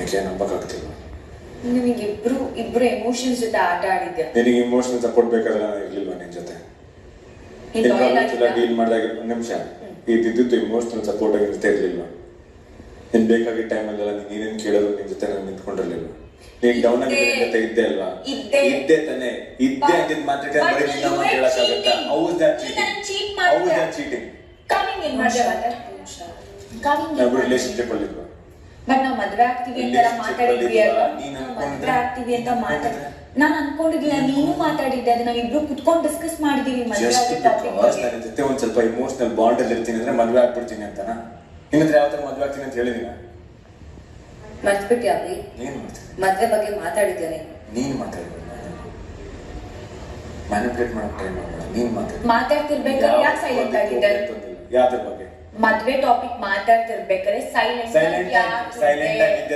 ಯಾಕೆ ನಂಬಕ್ಕಾಗ್ತಿಲ್ವ ನಿಮಗೆ ಇಬ್ರು ಇಬ್ರು ಎಮೋಷನ್ಸ್ ಜೊತೆ ಆಟ ಆಡಿದ್ಯಾ? ನಿನಗೆ ಇಮೋಷನಲ್ ಸಪೋರ್ಟ್ ಬೇಕಾದ್ರೆ ನಾನು ಇರ್ಲಿಲ್ವಾ ನಿನ್ ಜೊತೆ? ನೀನ್ loyal ಎಲ್ಲ ಡೀಲ್ ಮಾಡಿದಾಗ ಒಂದು ನಿಮಿಷ. ಇದ್ದಿದ್ದು ಇಮೋಷನಲ್ ಸಪೋರ್ಟ್ ಆಗಿ ಇರ್ತಾ ಇರ್ಲಿಲ್ವಾ? ನಿನ್ ಬೇಕಾಗಿದ್ದ ಟೈಮಲ್ಲೆಲ್ಲ ನೀನ್ ಏನೇನ್ ಕೇಳೋದು ನಿನ್ ಜೊತೆ ನಾನು ನಿಂತ್ಕೊಂಡಿರ್ಲಿಲ್ಲ ನೀನ್ ಡೌನ್ ಆಗಿ ನಿನ್ ಜೊತೆ ಇದ್ದೆ ಅಲ್ವಾ? ಇದ್ದೆ. ತಾನೆ. ಇದ್ದೆ ಮಾತ್ರಕ್ಕೆ But ಬರೀ ನಿನ್ನ ಮಾತು ಹೇಳಕ್ಕಾಗತ್ತಾ? cheating. That cheating how is ಮಾಡ್ದೆ. ದಟ್ ಚೀಟಿಂಗ್ ಕಾವಿಂಗ್ ಏನ್ ಮಾಡ್ದೆ ಕಾವಿಂಗ್ ನಾವು ರಿಲೇಶನ್ಶಿಪ್ ಅಲ್ಲಿ ಇದ್ವಾ ಬಟ್ ನಾವ್ ಮದ್ವೆ ಆಗ್ತೀವಿ ಅಂತ ಮಾತಾಡಿದ್ವಿ ಅಲ್ವಾ? ನಾವ್ ಮದ್ವೆ ಆಗ್ತೀವಿ ಅಂತ ಮಾತಾಡ್ ನಾನು ನಾನ್ ಅನ್ಕೊಂಡಿದ್ದಿಲ್ಲ ನೀನು ಮಾತಾಡಿದ್ದೆ ಅದು ಇಬ್ರು ಕುತ್ಕೊಂಡ್ ಡಿಸ್ಕಸ್ ಮಾಡಿದೀವಿ ಮದ್ವೆ ಆಗೋ ಟಾಪಿಕ್ ಬಿಕಾಸ್ ನನ್ನ ಜೊತೆ ಒಂದ್ ಸ್ವಲ್ಪ ಇಮೋಷನಲ್ ಬಾಂಡ್ ಅಲ್ಲಿ ಇರ್ತೀನಿ ಅಂದ್ರೆ ಮದ್ವೆ ಆಗ್ಬಿಡ್ತೀನಿ ಅಂತನಾ? ನಿನ್ನ ಹತ್ರ ಯಾವ ತರ ಮದ್ವೆ ಆಗ್ತೀನಿ ಅಂತ ಹೇಳಿದೀನಿ? ಮರ್ತ್ಬಿಟ್ಯಾ ಅಭಿ? ಏನ್ ಮಾಡ್ತೀನಿ ಮದ್ವೆ ಬಗ್ಗೆ ಮಾತಾಡಿದ್ದೇನೆ ನೀನು? ನೀನ್ ಮಾತಾಡ್ಬೇಡ. ಮ್ಯಾನಿಪುಲೇಟ್ ಮಾಡಕ್ ಟ್ರೈ ಮಾಡಬೇಡ ನೀನ್ ಮಾತಾಡ ಮಾತಾಡ್ತಿರ್ಬೇಕಾದ್ರೆ ಯಾಕೆ ಸೈಲೆಂಟ್ ಆಗಿದ್ದೆ? ಯಾವ್ದ್ರ ಬಗ್ಗೆ? ಮದ್ವೆ ಟಾಪಿಕ್ ಮಾತಾಡ್ತಿರ್ಬೇಕಾದ್ರೆ ಸೈಲೆಂಟ್ ಸೈಲೆಂಟ್ ಸೈಲೆಂಟ್ ಆಗಿದ್ದೆ